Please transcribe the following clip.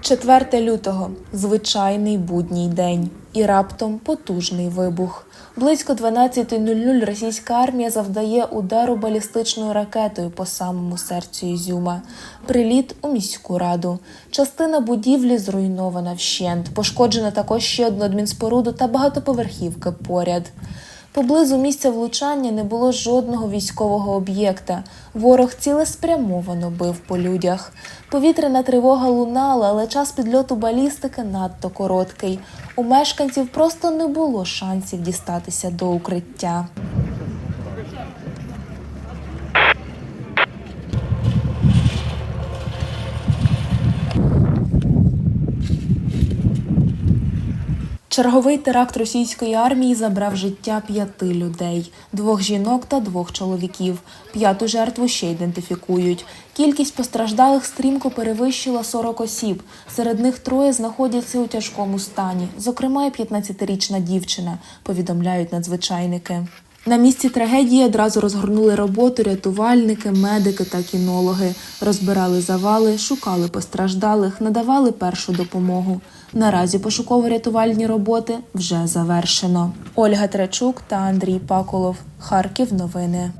4 лютого звичайний будній день. І раптом потужний вибух. Близько 12.00 російська армія завдає удару балістичною ракетою по самому серцю Ізюма. Приліт у міську раду. Частина будівлі зруйнована вщент. Пошкоджена також ще одну адмінспоруду та багатоповерхівки поряд. Поблизу місця влучання не було жодного військового об'єкта. Ворог цілеспрямовано бив по людях. Повітряна тривога лунала, але час підльоту балістики надто короткий. У мешканців просто не було шансів дістатися до укриття. Черговий теракт російської армії забрав життя п'яти людей: двох жінок та двох чоловіків. П'яту жертву ще ідентифікують. Кількість постраждалих стрімко перевищила 40 осіб. Серед них троє знаходяться у тяжкому стані, зокрема, і 15-річна дівчина, повідомляють надзвичайники. На місці трагедії одразу розгорнули роботу рятувальники, медики та кінологи. Розбирали завали, шукали постраждалих, надавали першу допомогу. Наразі пошуково-рятувальні роботи вже завершено. Ольга Трачук та Андрій Паколов. Харків. Новини.